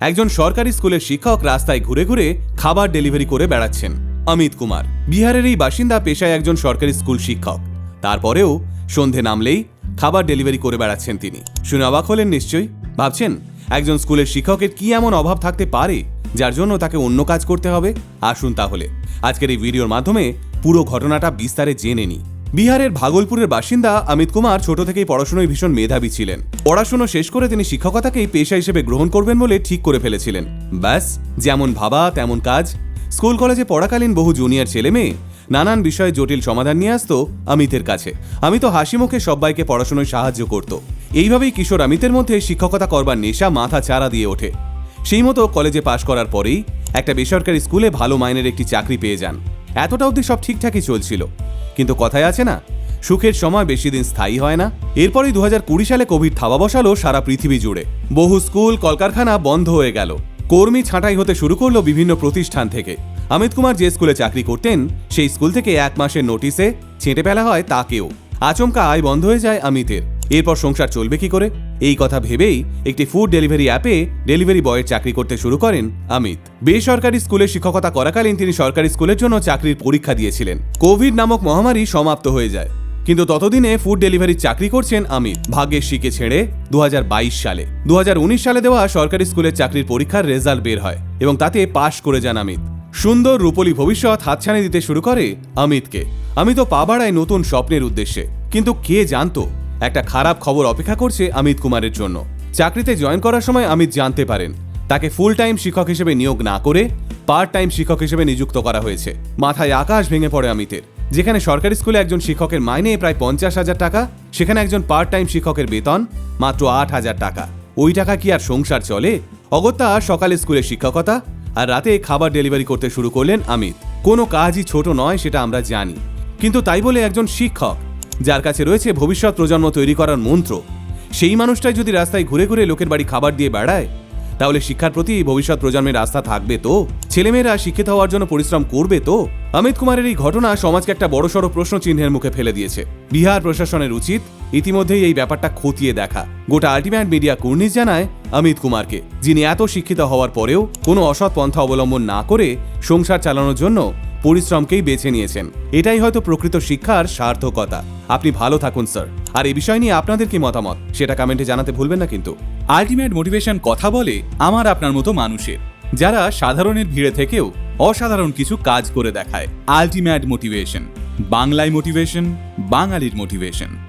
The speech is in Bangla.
একজন সরকারি স্কুলের শিক্ষক রাস্তায় ঘুরে ঘুরে খাবার ডেলিভারি করে বেড়াচ্ছেন, অমিত কুমার। বিহারের এই বাসিন্দা পেশায় একজন সরকারি স্কুল শিক্ষক। তারপরেও সন্ধে নামলেই খাবার ডেলিভারি করে বেড়াচ্ছেন তিনি। শুনে অবাক হলেন নিশ্চয়ই। ভাবছেন, একজন স্কুলের শিক্ষকের কি এমন অভাব থাকতে পারে, যার জন্য তাকে অন্য কাজ করতে হবে? আসুন তাহলে। আজকের এই ভিডিওর মাধ্যমে পুরো ঘটনাটা বিস্তারে জেনে নিই। বিহারের ভাগলপুরের বাসিন্দা অমিত কুমার ছোট থেকেই পড়াশোনায় ভীষণ মেধাবী ছিলেন। পড়াশোনা শেষ করে তিনি শিক্ষকতাকেই পেশা হিসেবে গ্রহণ করবেন বলে ঠিক করে ফেলেছিলেন। ব্যাস, যেমন ভাবা, তেমন কাজ। স্কুল কলেজে পড়াকালীন বহু জুনিয়র ছেলে মেয়ে নানান বিষয়ে জটিল সমাধান নিয়ে আসতো অমিতের কাছে। আমি তো হাসি মুখে সবাইকে পড়াশোনায় সাহায্য করত। এইভাবেই কিশোর অমিতের মধ্যে শিক্ষকতা করবার নেশা মাথা চারা দিয়ে ওঠে। সেই মতো কলেজে পাশ করার পরেই একটা বেসরকারি স্কুলে ভালো মাইনের একটি চাকরি পেয়ে যান। এতটা অবধি সব ঠিকঠাকই চলছিল। কিন্তু কথায় আছে না, সুখের সময় বেশি দিন স্থায়ী হয় না। এরপরই দু কুড়ি সালে কোভিড থাবা বসালো সারা পৃথিবী জুড়ে। বহু স্কুল, কলকারখানা বন্ধ হয়ে গেল। কর্মী ছাঁটাই হতে শুরু করল বিভিন্ন প্রতিষ্ঠান থেকে। অমিত কুমার যে স্কুলে চাকরি করতেন, সেই স্কুল থেকে এক মাসের নোটিশে ছেঁটে ফেলা হয় তাকেও। আচমকা আয় বন্ধ হয়ে যায় অমিতের। এরপর সংসার চলবে কি করে? এই কথা ভেবেই একটি ফুড ডেলিভারি অ্যাপে ডেলিভারি বয়ের চাকরি করতে শুরু করেন অমিত। বেসরকারি স্কুলে শিক্ষকতা করাকালীন তিনি সরকারি স্কুলের জন্য চাকরির পরীক্ষা দিয়েছিলেন। কোভিড নামক মহামারী সমাপ্ত হয়ে যায়। কিন্তু ততদিনে ফুড ডেলিভারির চাকরি করছেন অমিত। ভাগ্যের শিকে ছেড়ে দু হাজার বাইশ সালে। দু হাজার উনিশ সালে দেওয়া সরকারি স্কুলের চাকরির পরীক্ষার রেজাল্ট বের হয় এবং তাতে পাশ করে যান অমিত। সুন্দর রূপলী ভবিষ্যৎ হাতছানি দিতে শুরু করে অমিতকে। আমি তো পা নতুন স্বপ্নের উদ্দেশ্যে। কিন্তু কে জানতো একটা খারাপ খবর অপেক্ষা করছে অমিত কুমারের জন্য। চাকরিতে জয়েন করার সময় অমিত জানতে পারেন, তাকে ফুল টাইম শিক্ষক হিসেবে নিয়োগ না করে পার্ট টাইম শিক্ষক হিসেবে নিযুক্ত করা হয়েছে। মাথায় আকাশ ভেঙে পড়ে অমিতের, যেখানে সরকারি স্কুলে একজন শিক্ষকের মাইনে প্রায় পঞ্চাশ হাজার টাকা, সেখানে একজন পার্ট টাইম শিক্ষকের বেতন মাত্র আট হাজার টাকা। ওই টাকা কি আর সংসার চলে? অগত্যা সকালে স্কুলে শিক্ষকতা, আর রাতে খাবার ডেলিভারি করতে শুরু করলেন অমিত। কোনো কাজই ছোট নয়, সেটা আমরা জানি। কিন্তু তাই বলে একজন শিক্ষক যার কাছে রয়েছে ভবিষ্যৎ প্রজন্ম তৈরি করার মন্ত্র। সেই মানুষটাই যদি রাস্তায় ঘুরে ঘুরে লোকের বাড়ি খাবার দিয়ে বেড়ায়, তাহলে শিক্ষার প্রতি ভবিষ্যৎ প্রজন্মের আস্থা থাকবে তো? ছেলেমেয়েরা শিক্ষিত হওয়ার জন্য পরিশ্রম করবে তো? অমিত কুমারের এই ঘটনা সমাজকে একটা বড়সড় প্রশ্ন চিহ্নের মুখে ফেলে দিয়েছে। বিহার প্রশাসনের উচিত ইতিমধ্যেই এই ব্যাপারটা খতিয়ে দেখা। গোটা আল্টিমেট মিডিয়া কুর্নিশ জানায় অমিত কুমারকে, যিনি এত শিক্ষিত হওয়ার পরেও কোনো অসৎ পন্থা অবলম্বন না করে সংসার চালানোর জন্য পরিশ্রমকেই বেছে নিয়েছেন। এটাই হয়তো প্রকৃত শিক্ষার সার্থকতা। আপনি ভালো থাকুন, স্যার। আর এই বিষয় নিয়ে আপনাদের কি মতামত? সেটা কমেন্টে জানাতে ভুলবেন না কিন্তু। আলটিমেট মোটিভেশন কথা বলে আমার আপনার মতো মানুষের যারা সাধারণের ভিড়ে থেকেও অসাধারণ কিছু কাজ করে দেখায়। Ultimate motivation. বাংলায় মোটিভেশন, বাঙালির মোটিভেশন।